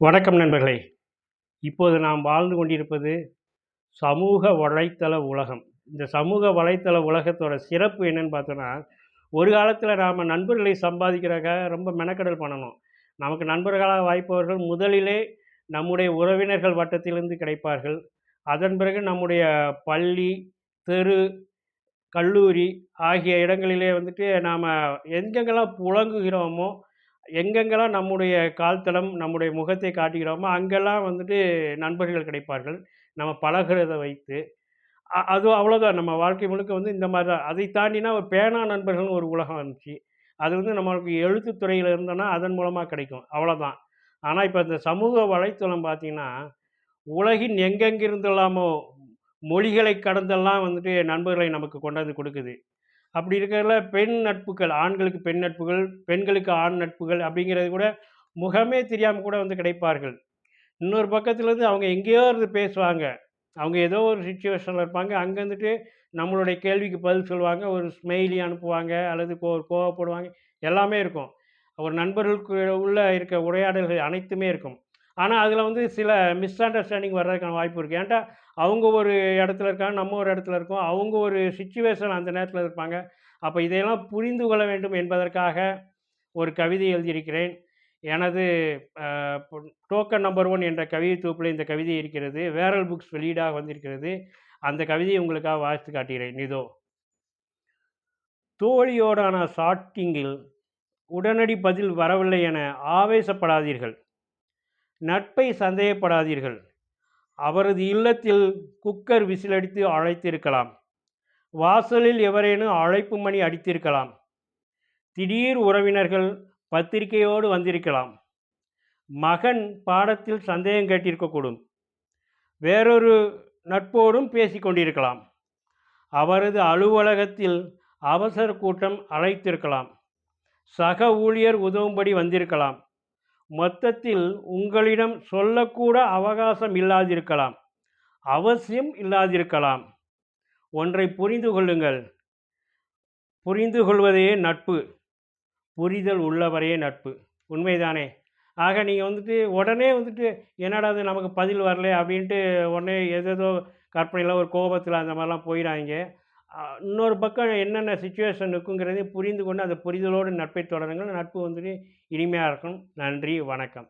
வணக்கம் நண்பர்களே. இப்போது நாம் வாழ்ந்து கொண்டிருப்பது சமூக வலைத்தள உலகம். இந்த சமூக வலைத்தள உலகத்தோட சிறப்பு என்னன்னு பார்த்தோன்னா ஒரு காலத்தில் நாம் நண்பர்களை சம்பாதிக்கிறக்காக ரொம்ப மெனக்கடல் பண்ணணும். நமக்கு நண்பர்களாக வாய்ப்பவர்கள் முதலிலே நம்முடைய உறவினர்கள் வட்டத்திலிருந்து கிடைப்பார்கள். அதன் பிறகு நம்முடைய பள்ளி தெரு கல்லூரி ஆகிய இடங்களிலே வந்துட்டு நாம் எங்கெங்கெல்லாம் புழங்குகிறோமோ எங்கெங்கெல்லாம் நம்முடைய கால்தடம் நம்முடைய முகத்தை காட்டுகிறோமோ அங்கெல்லாம் வந்துட்டு நண்பர்கள் கிடைப்பார்கள். நம்ம பழகிறத வைத்து. அது அவ்வளோதான் நம்ம வாழ்க்கை முழுக்க வந்து இந்த மாதிரி தான். அதை தாண்டினா ஒரு பேனா நண்பர்கள்னு ஒரு உலகம் இருந்துச்சு அது வந்து நம்மளுக்கு எழுத்துத்துறையில் இருந்தோன்னா அதன் மூலமாக கிடைக்கும். அவ்வளோதான் ஆனால் இப்போ இந்த சமூக வலைத்தளம் பார்த்தீங்கன்னா உலகின் எங்கெங்கிருந்தெல்லாமோ மொழிகளை கடந்தெல்லாம் வந்துட்டு நண்பர்களை நமக்கு கொண்டாந்து கொடுக்குது. அப்படி இருக்கிறதுல பெண் நட்புகள் ஆண்களுக்கு பெண் நட்புகள் பெண்களுக்கு ஆண் நட்புகள் அப்படிங்கிறது கூட முகமே தெரியாமல் கூட வந்து கிடைப்பார்கள். இன்னொரு பக்கத்துலேருந்து அவங்க எங்கேயோ இருந்து பேசுவாங்க. அவங்க ஏதோ ஒரு சுச்சுவேஷனில் இருப்பாங்க. அங்கேருந்துட்டு நம்மளுடைய கேள்விக்கு பதில் சொல்லுவாங்க. ஒரு ஸ்மெயிலி அனுப்புவாங்க அல்லது கோ கோவப்படுவாங்க. எல்லாமே இருக்கும். ஒரு நண்பர்களுக்கு உள்ள இருக்க உரையாடல்கள் அனைத்துமே இருக்கும். ஆனால் அதில் வந்து சில மிஸ் அண்டர்ஸ்டாண்டிங் வர்றதுக்கான வாய்ப்பு இருக்குது ஏன்ட்டா அவங்க ஒரு இடத்துல இருக்காங்க நம்ம ஒரு இடத்துல இருக்கோம் அவங்க ஒரு சுச்சுவேஷன் அந்த நேரத்தில் இருப்பாங்க. அப்போ இதையெல்லாம் புரிந்து கொள்ள வேண்டும் என்பதற்காக ஒரு கவிதை எழுதியிருக்கிறேன். எனது டோக்கன் நம்பர் ஒன் என்ற கவிதை தொகுப்பில் இந்த கவிதை இருக்கிறது. வேரல் புக்ஸ் வெளியீடாக வந்திருக்கிறது. அந்த கவிதையை உங்களுக்காக வாசித்து காட்டுகிறேன். இதோ. தோழியோடான ஷாட்டிங்கில் உடனடி பதில் வரவில்லை என ஆவேசப்படாதீர்கள். நட்பை சந்தேகப்படாதீர்கள். அவரது இல்லத்தில் குக்கர் விசிலடித்து அழைத்திருக்கலாம். வாசலில் எவரேனும் அழைப்பு மணி அடித்திருக்கலாம். திடீர் உறவினர்கள் பத்திரிகையோடு வந்திருக்கலாம். மகன் பாடத்தில் சந்தேகம் கேட்டிருக்கக்கூடும். வேறொரு நட்போடும் பேசிக்கொண்டிருக்கலாம். அவரது அலுவலகத்தில் அவசர கூட்டம் அழைத்திருக்கலாம். சக ஊழியர் உதவும்படி வந்திருக்கலாம். மொத்தத்தில் உங்களிடம் சொல்லக்கூட அவகாசம் இல்லாதிருக்கலாம் அவசியம் இல்லாதிருக்கலாம். ஒன்றை புரிந்து கொள்ளுங்கள். புரிந்து கொள்வதே நட்பு. புரிதல் உள்ளவரே நட்பு. உண்மைதானே? ஆக நீங்கள் வந்துட்டு உடனே வந்துட்டு என்னடா அது நமக்கு பதில் வரல? அப்படின்ட்டு உடனே எதேதோ கற்பனையில் ஒரு கோபத்தில் அந்த மாதிரிலாம் போயிடாங்க இன்னொரு பக்கம் என்னென்ன சுச்சுவேஷன் இருக்குங்கிறதையும் புரிந்து கொண்டு அந்த புரிதலோடு நட்பை தொடருங்கள். நட்பு வந்துட்டு இனிமையாக இருக்கும் நன்றி வணக்கம்.